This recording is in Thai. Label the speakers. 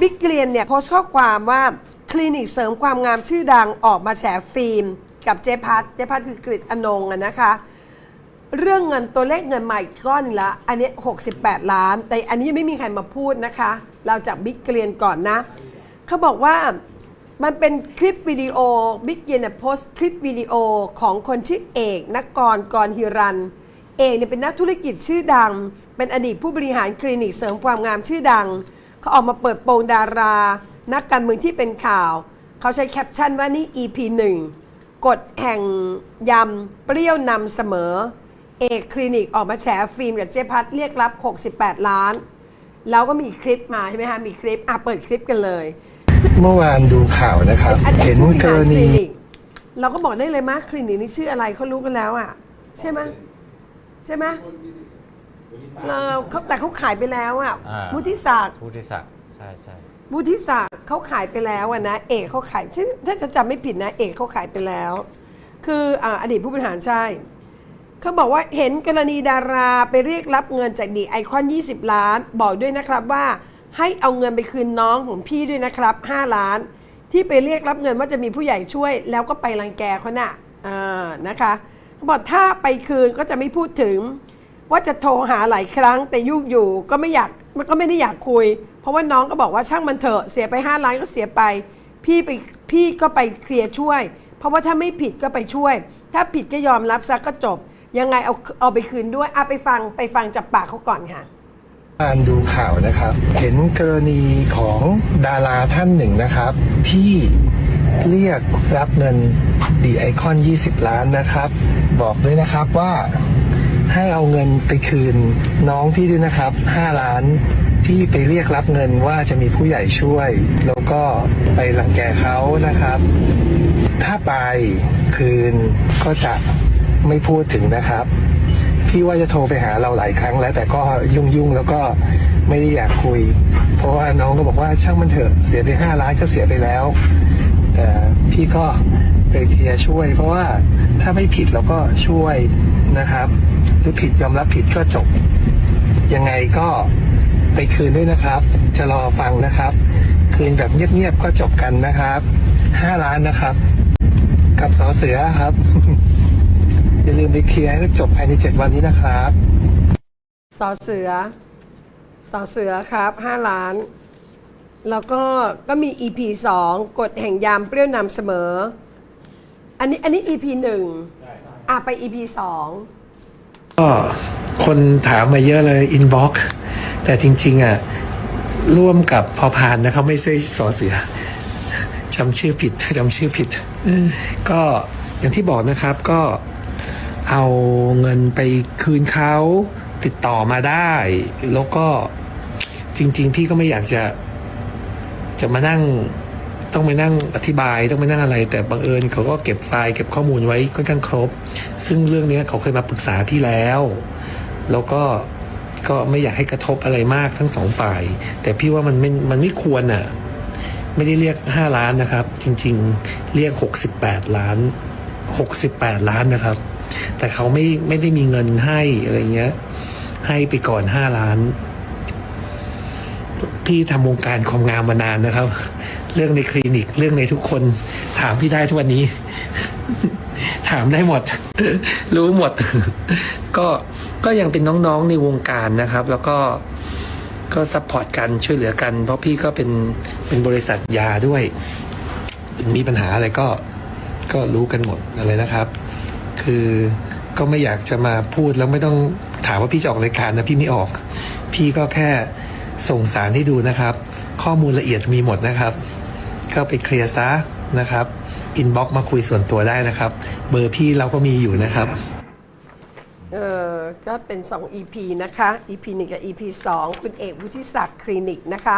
Speaker 1: บิ๊กเกรียนเนี่ยโพสต์ข้อความว่าคลินิกเสริมความงามชื่อดังออกมาแฉฟิล์ม กับเจ๊พัดเจ๊พัดคือกฤษอนงอะนะคะ เรื่องเงินตัวเลขเงินใหม่ก้อนละ อันนี้ 68 ล้าน แต่อันนี้ยังไม่มีใครมาพูดนะคะ เราจากบิ๊กเกรียนก่อนนะ เขาบอกว่ามันเป็นคลิปวิดีโอบิ๊กเกรียนโพสต์คลิปวิดีโอของคนชื่อเอกนักกรกรฮิรันเอกเนี่ยเป็นนักธุรกิจชื่อดัง เป็นอดีตผู้บริหารคลินิกเสริมความงามชื่อดัง เขาออกมาเปิดโปงดารา นักการเมืองที่เป็นข่าว เขาใช้แคปชั่นว่านี่ EP 1กฎแห่งยำเปรี้ยวนำเสมอ เอกคลินิกออกมาแฉฟิล์มกับเจ๊พัดเรียกรับ 68 ล้าน แล้วก็มีคลิปมาใช่ไหมคะมีคลิปอะเปิดคลิปกันเลย
Speaker 2: เมื่อวานดูข่าวนะครับ
Speaker 1: อันนี้
Speaker 2: เห็น
Speaker 1: ผู้บริ
Speaker 2: ก
Speaker 1: หาร
Speaker 2: ร
Speaker 1: ค
Speaker 2: ณี
Speaker 1: ลินิกเราก็บอกได้เลยมะคลินิกนี้ชื่ออะไรเขารู้กันแล้วอะ ใช่ไหมใช่ไหม เออเขาแต่เขาขายไปแล้วอะ
Speaker 3: อ่า
Speaker 1: วุฒิศักดิ์
Speaker 3: ผู้ที่ศักดิ์ใช่ใช่
Speaker 1: วุฒิศักดิ์เขาขายไปแล้วอะนะเอกเขาขายซึ่งถ้าจะจำไม่ผิดนะเอกเขาขายไปแล้ว คืออ่าอดีตผู้บริหารใช่เขาบอกว่าเห็นกรณีดาราไปเรียกรับเงินจากดีไอคอน 20 ล้าน บอกด้วยนะครับว่าให้เอาเงินไปคืนน้องของพี่ด้วยนะครับ 5 ล้าน ที่ไปเรียกรับเงินว่าจะมีผู้ใหญ่ช่วย แล้วก็ไปรังแกเขาน่ะอ่านะคะเขาบอกถ้าไปคืนก็จะไม่พูดถึง ว่าจะโทรหาหลายครั้งแต่ยุ่งอยู่ก็ไม่อยากมันก็ไม่ได้อยากคุย เพราะว่าน้องก็บอกว่าช่างมันเถอะเสียไป5ล้านก็เสียไป พี่ไปพี่ก็ไปเคลียร์ช่วย เพราะว่าถ้าไม่ผิดก็ไปช่วย ถ้าผิดก็ยอมรับซะก็จบ ยังไงเอาเอาไปคืนด้วยอะไปฟังไปฟังจากปากเขาก่อนค่ะ
Speaker 2: การดูข่าวนะครับ เห็นกรณีของดาราท่านหนึ่งนะครับ ที่เรียกรับเงินดีไอคอน 20 ล้านนะครับ บอกด้วยนะครับว่า ให้เอาเงินไปคืนน้องที่ด้วยนะครับ 5 ล้านที่ไปเรียกรับเงินว่าจะมีผู้ใหญ่ช่วย แล้วก็ไปหลังแกเขานะครับ ถ้าไปคืนก็จะไม่พูดถึงนะครับ พี่ว่าจะโทรไปหาเราหลายครั้งแล้ว แต่ก็ยุ่งยุ่งแล้วก็ไม่ได้อยากคุย เพราะว่าน้องก็บอกว่าช่างมันเถอะเสียไปห้าล้านก็เสียไปแล้วแต่พี่ก็ไปเคลียร์ช่วย เพราะว่าถ้าไม่ผิดเราก็ช่วยนะครับ หรือผิดยอมรับผิดก็จบ ยังไงก็ไปคืนด้วยนะครับ จะรอฟังนะครับ คืนแบบเงียบๆก็จบกันนะครับห้าล้านนะครับ กับสอเสือครับ อย่าลืมไปเคลียร์ให้จบภายในเจ็ดวันนี้นะครับ
Speaker 1: สอเสือสอเสือครับ5ล้าน แล้วก็ก็มี EP 2กฎแห่งยามเปรี้ยวนำเสมอ อันนี้อันนี้ EP 1อะไป EP 2
Speaker 2: ก็คนถามมาเยอะเลยอินบ็อกแต่จริง ๆ อะ ร่วมกับพอพานนะครับไม่ใช่สอเสือจำชื่อผิดจำชื่อผิดก็อย่างที่บอกนะครับก็เอาเงินไปคืนเขาติดต่อมาได้ แล้วก็จริง ๆ พี่ก็ไม่อยากจะจะมานั่ง ต้องไปนั่งอธิบายต้องไปนั่งอะไร แต่บังเอิญเขาก็เก็บไฟล์เก็บข้อมูลไว้ค่อนข้างครบ ซึ่งเรื่องนี้เขาเคยมาปรึกษาที่แล้ว แล้วก็ก็ไม่อยากให้กระทบอะไรมากทั้งสองฝ่าย แต่พี่ว่ามันไม่มันไม่ควรอะไม่ได้เรียกห้าล้านนะครับ จริงๆ เรียกหกสิบแปดล้านหกสิบแปดล้านนะครับ แต่เขาไม่ไม่ได้มีเงินให้อะไรเงี้ย ให้ไปก่อนห้าล้าน พี่ทำวงการความงามมานานนะครับ เรื่องในคลินิกเรื่องในทุกคนถามพี่ได้ทุกวันนี้ ถามได้หมด รู้หมด ก็ก็ยังเป็นน้องๆในวงการนะครับ แล้วก็ก็ซัพพอร์ตกันช่วยเหลือกัน เพราะพี่ก็เป็นเป็นบริษัทยาด้วย มีปัญหาอะไรก็ก็รู้กันหมดอะไรนะครับ คือก็ไม่อยากจะมาพูดแล้วไม่ต้องถามว่าพี่จะออกรายการนะพี่ไม่ออก พี่ก็แค่ ส่งสารให้ดูนะครับ ข้อมูลละเอียดมีหมดนะครับ เข้าไปเคลียร์ซะนะครับอินบ็อกมาคุยส่วนตัวได้นะครับ เบอร์พี่เราก็มีอยู่นะครับ
Speaker 1: เออก็เป็น 2 EP นะคะ EP 1 กับ EP 2 คุณเอกวุฒิศักดิ์คลินิกนะคะ